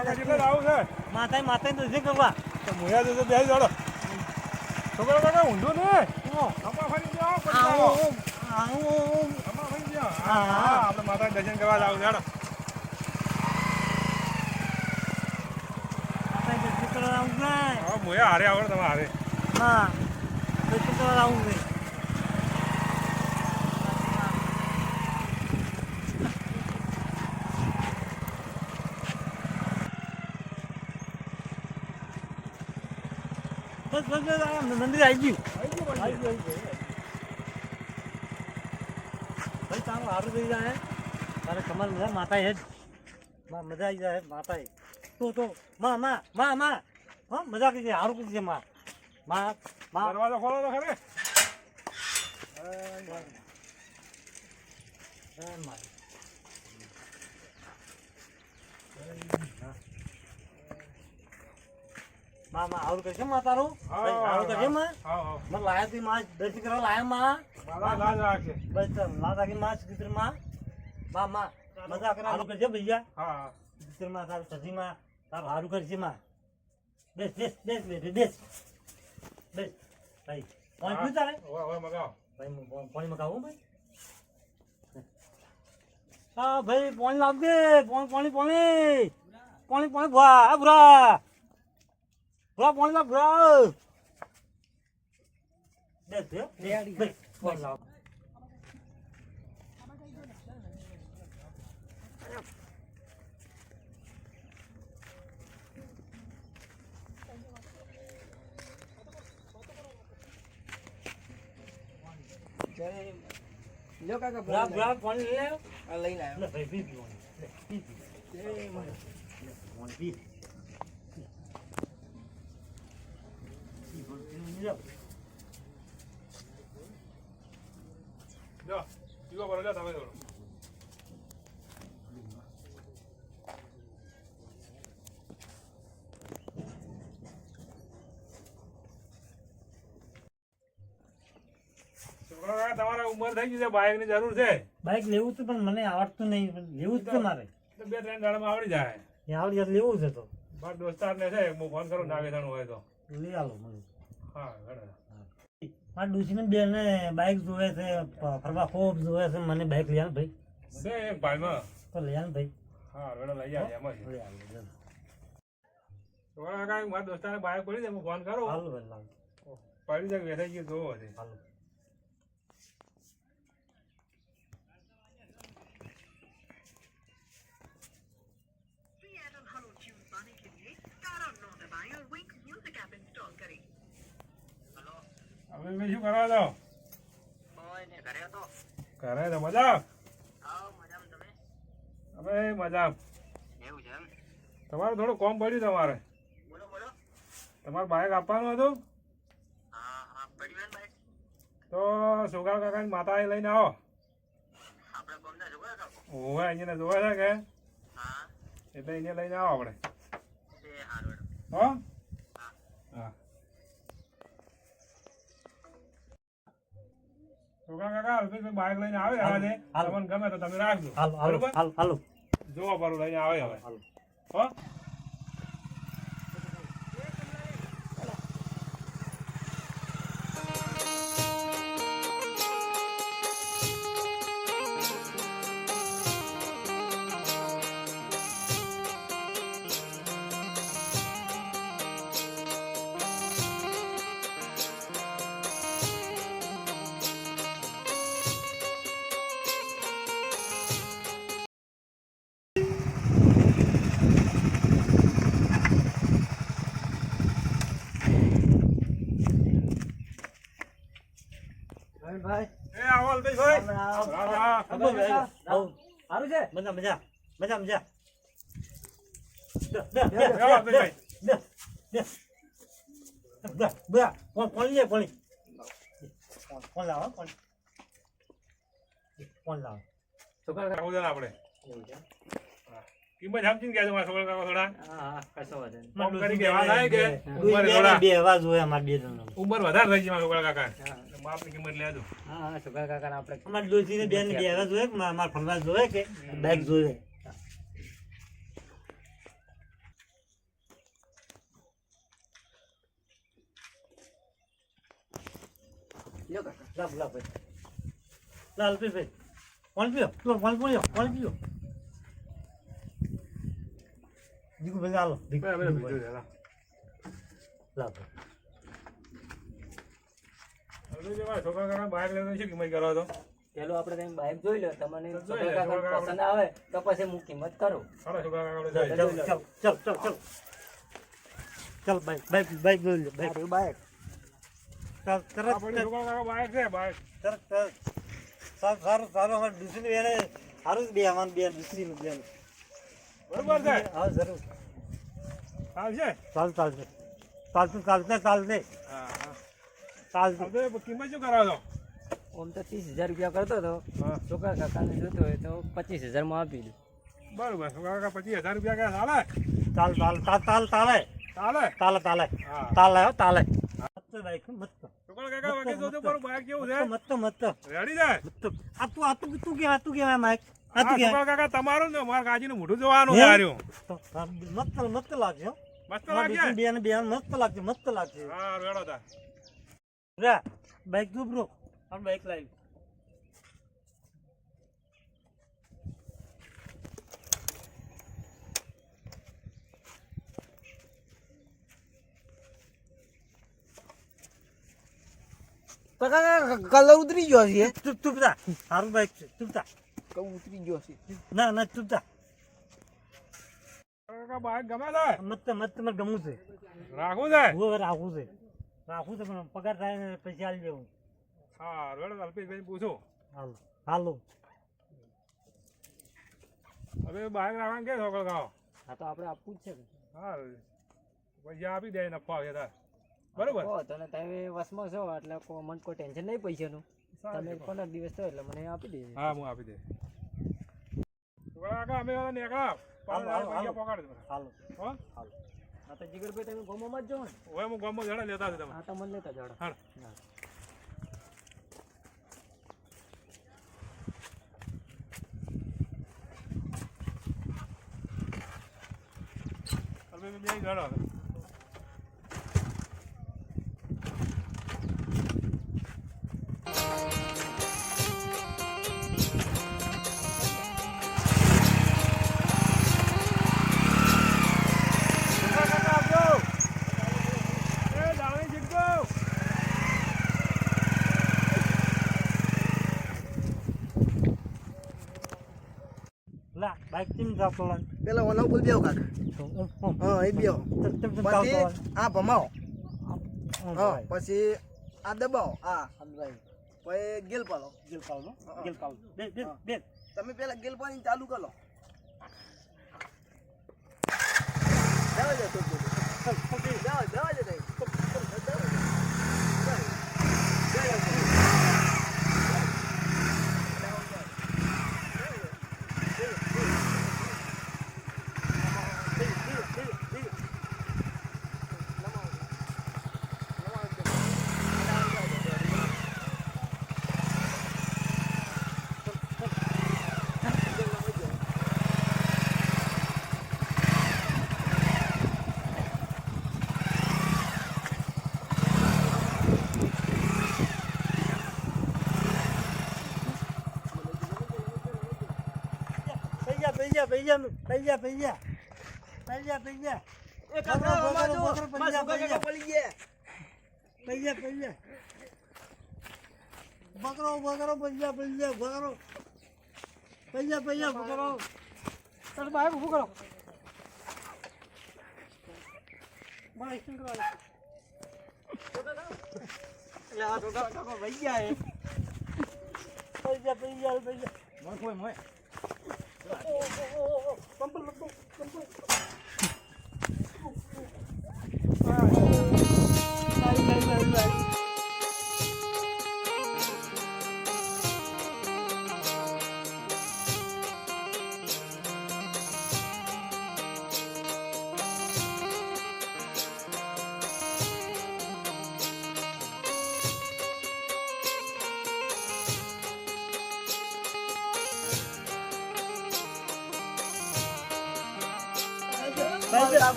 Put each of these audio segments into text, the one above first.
છે. માતાએ દર્શન કરવા. મુયા જશે બેસી જાડો. છોકરા કાકા ઊંધું ને? ઓ, ફરી જાઓ આવો. ખમા ફરી જાઓ હા. આપણે માતા દર્શન કરવા જાવ જાડો. મુયા હારે આવડે તમારે. હારે હા દર્શન કરવા આવું ને. બસ બસ બસ આ મંદિર આવી ગયું આવી ગયું પછી. ભાઈ તારું સારું થઈ જાય તારે કમાલ મજા માતા હે જ માં મજા આવી જાય માતા હે તો તો માં માં માં માં હા મજા કરી છે સારું કરી છે માં માં માં દરવાજો ખોલો તો ખરે એ માં. માં માં સારું કરશે માં તારું સારું કરશે માં. મને લાયા તી માં દર્શન કરવા લાયા માં. લાજ રાખશે બસ લાત આગી માં ચિત્રમાં. માં માં મજા કરે સારું કરશે ભૈયા. હા હા. ચિત્રમાં તારું સજીમાં તારું સારું કરશે માં. બેસ બેસ બેસ બેસ બેસ બેસ. ભાઈ પાણી પીવું તારે? હવે હવે મગાવો. ભાઈ પાણી મગાવું ભાઈ. હા ભાઈ પાણી લાવજે. પાણી પાણી પાણી પાણી પાણી ભરા ભરા. ભરા પાણી લાવ ભરા લ્યો કાકા ભરા ભરા પાણી લઈ આવ્યો. લઈને આવ્યો. ભાઈ પી પીવાનું પી પી. પી પી પાણી પી લે. જો પીવો કરો જા તમે થોડું છોકરા તમારા ઉંમર થઈ ગઈ છે બાઇકની જરૂર છે. બાઈક લેવું છે પણ મને આવડતું નહીં. પણ લેવું જ છે મારે. બે ત્રણ દાડામાં આવડી જાય. એ આવડી જાય લેવું છે તો. મારા દોસ્તાર ને છે હું ફોન કરું ના વેચાણું હોય તો. લઈ આવો મને. હા મારા ડોસીને બેને બાઈક જોવે છે ફરવા ખૂબ જોવે છે મને બાઈક લઈ ભાઈ. છે એક ભાઈમાં તો લઈ ભાઈ. હા વેડા લઈ જાય એમ જ. લઈ આવે આલો. મારા દોસ્તારને બાઇક પડી જાય હું ફોન કરું. હાલો ભાઈ પડી જાય વેચાઈ ગયું જોવો છે હાલો. હવે મેં શું કરવા દો ને ઘરે તો મજા અરે હવે મજા તમારે થોડું કોમ પડ્યું તમારે. તમારે બાઇક આપવાનું હતું? તો સોગાલ કાકાની માતાએ લઈને આવો. ઓવે અહીંયા જોવા છે કે? હા. એટલે અહીંયા લઈને આવો આપણે. હા. હા. સોગાલ કાકા અલ્પેશભાઈ બાઇક લઈને આવે આજે તમને ગમે તો તમે રાખજો. હાલો હાલો હાલો જોવા પર લઈને આવે હવે. હાલો. હો? ભાઈ. એ આવો અલ્પેશભાઈ રાજા સારું છે? મજા મજા. મજા મજા. કોણ લે કોણ કોણ લાવો? કોણ કોણ લાવો આવું છે ને આપણે કિંમત સમજીને કહેજો મારા છોકરા થોડા. થોડા. બે આવાજ બે જણ ઉંમર વધારે થઈ ગઈ મારા છોકરા કાકા બાપની કિંમત લેજો હા હા છોકરા કાકા આપણે અમાર બે આવાજ હોય કે મારા ફરવાજ કે બેગ જોઈએ? લાલ પી ભાઈ. ફોન પીઓ તું ફોન પીઓ ફોન પીઓ. દીકુ ભાઈ હાલો બે, બે, લાવ બાઇક લઈને શું કિંમત કરો તો પેલું આપણે કઈ બાઇક જોઈ લો તમને પસંદ આવે તો પછી હું કિંમત કરું. સારા છોકરા કાકા ચાલ ચાલ ચાલ ચાલ ચાલ ચાલ. બાઈક બાઈક બાઈક જોઈ લો બાઈક. ચાલ તરત આપણી બાઇક છે બાઇક તરત તરત. સારું સારું સારું દૂસરી બેને સારું જ બે અમારે બે દૂસરીનું બેન. બરોબર છે? હા જરૂર. ચાલશે ચાલ ચાલશે ચાલતું ચાલશે ચાલશે હા હા. ચાલશે કિંમત શું કરાવો છો? ઓમ તો ત્રીસ હજાર રૂપિયા કરતો હતો. હા. છોકરા કાકાને જોતો હોય તો પચીસ હજારમાં આપી દઉં બરોબર છોકરા કાકા પચીસ હજાર રૂપિયા ક્યાં ચાલે? ચાલ ચાલ ચાલ ચાલ ચાલે. ચાલે? તાલે તાલે હા. તાલે મસ્ત બાઈક મસ્ત. છોકરા કાકા વગર જોજો મારું બાઇક કેવું છે? મસ્ત રેડી છે? મસ્ત. આ તું આ તું તું કેવા તું કેવા માઈક? કાકા તમારું ને મારા કાજીનું મોઢું જોવાનું હે? મસ્ત મસ્ત લાગ્યો. મસ્ત લાગ્યો? બેન બેન મસ્ત લાગ્યો મસ્ત લાગ્યો. હા રેડો તા. રે બાઈક તું બ્રો આ બાઈક લાવી કલર ઉતરી ગયો છે. ચૂપ ચૂપ જા. સારું બાઈક છે. ચૂપ જા ઉતરી ગયો છે. ના ના જા કાકા બાઇક ગમે છે? મત મત મને ગમવું છે. રાખવું છે? હું રાખવું છે. રાખવું છે પણ પગાર થાય ને પૈસા આલી દેવું. હા રેડો અલ્પેશભાઈ પૂછો. હાલો હાલો. હવે બાઇક રાખવાનું કે છોકરો હા તો આપણે આપવું જ છે હા પૈસા આપી દે નફા આવે તાર. બરોબર? કહો તને તમે વસમાં છો એટલે કો- મને કોઈ ટેન્શન નહીં પૈસાનું. તમે પંદર દિવસ થયો એટલે મને આપી દેજો. હા હું આપી દે કાકા અમે હવે નીકળ્યા હાલો, હાલો, હો? હા તો જીગરભાઈ તમે ગોમાં જ જો ને હવે હું ગામમાં જણા લેતા છું તમે હા તો મને લેતા જાડો હા. અલ્પેશભાઈ બે જણા લા બાઈક કેમ જાતો લા પેલા ઓલા ઉપર બેવ કાકા. હા એ બેવ પછી આ ભમાવો. હા પછી આ દબાવો. આ પછી ગેલ પાલો ગેલ પાલો ગેલ પાલો બે બે બે તમે પેલા ગેલ પાણી ચાલુ કરો. જવા દે તો જવા જવા દે. પૈયા પૈયા પૈયા પૈયા પૈયા પૈયા પૈયા એ કાકા પડી ગયા. બકરો બકરો બકરો બકરો તારે કરો. શું કરવા એટલે આ મોય મોય. મોય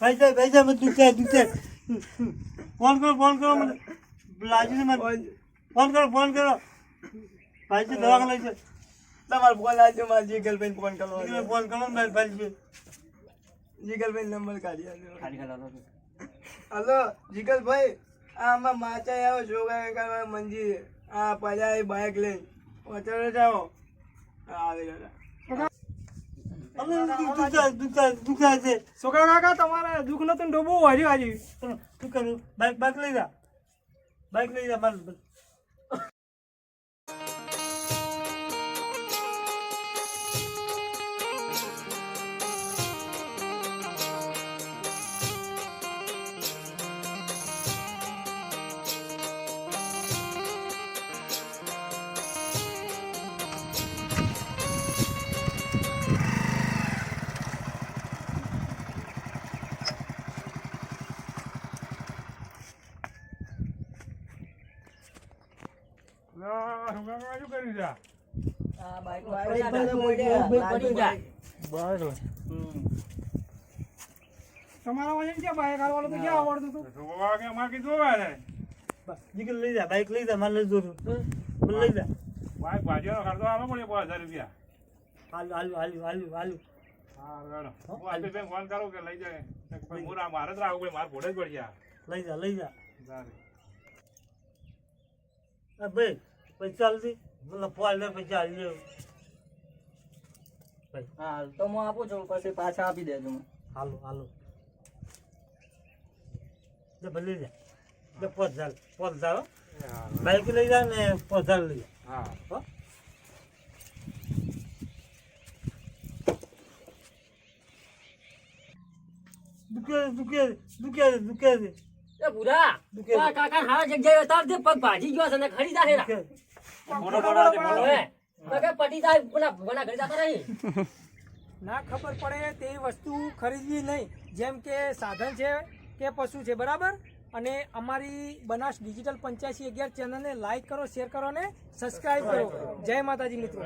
ભાઈ ભાઈ સાહેબ દુખે દુખે ફોન કરો ફોન કરો મને લાજી ને ફોન કરો ફોન કરો ભાઈ છે લઈ છે તમારે ફોન આવજો મારા જીગલભાઈ ફોન કરો ફોન કરો ને ભાઈ છે જીગલભાઈ નંબર કાઢી ખાલી હલો જીગલભાઈ આ આમાં માચા આવ્યો જોગા કરવા મંજી આ પજા બાઇક લઈને પહોંચાડો જાઓ. આવી છે. છોકરા કાકા તમારે દુઃખ નતું ડોબો હારી હાજી શું કરું? બાઈક બાઈક લઈ જા. બાઈક લઈ જા મારું તમારા વજન ક્યાં બાઈક હાલવાનું તો ક્યાં આવડતું હતું? છોકરા કે અમારે કીધું હવે લઈ જા બાઈક લઈ જા મારે લઈ મને લઈ જા. બાઈક ભાજીનો ખર્ચો આલો પડે પાંચ હજાર રૂપિયા. હાલ હાલ હાલ હાલ હાલ. હા બરાબર હું આજે બેન ફોન કરું કે લઈ જાય. કે ભાઈ હું રા- મારે જ રાખવું ભાઈ મારે ઘોડે જ પડશે આ. લઈ જા લઈ જા. ભાઈ પૈસા મને ફોન લે પૈસા દે હા તો હું આપું છું પછી પાછા આપી દેજો મને. હાલો હાલો. લે ભલે જા. લે પોત હજાર પોત હજાર બાઈક લઈ જા ને પોત હજાર લઈ હા. હો. દુખે દુખે દુખે દુખે એ ભૂરા દુખે કાકા હારા જગ્યાએ ઉતાર દે પગ ભાજી ગયો છે ને ખરી જા મોટો મોટો મોટો. હવે પટી જાય પેલા ભગવાનના ઘરે જતા રહી? ના ખબર પડે તે વસ્તુ ખરીદવી નહીં. જેમ કે સાધન છે કે પશુ છે બરાબર? અને અમારી બનાસ ડિજિટલ પંચ્યાસી અગિયાર ચેનલને લાઈક કરો શેર કરો અને સબસ્ક્રાઈબ કરો. જય માતાજી મિત્રો.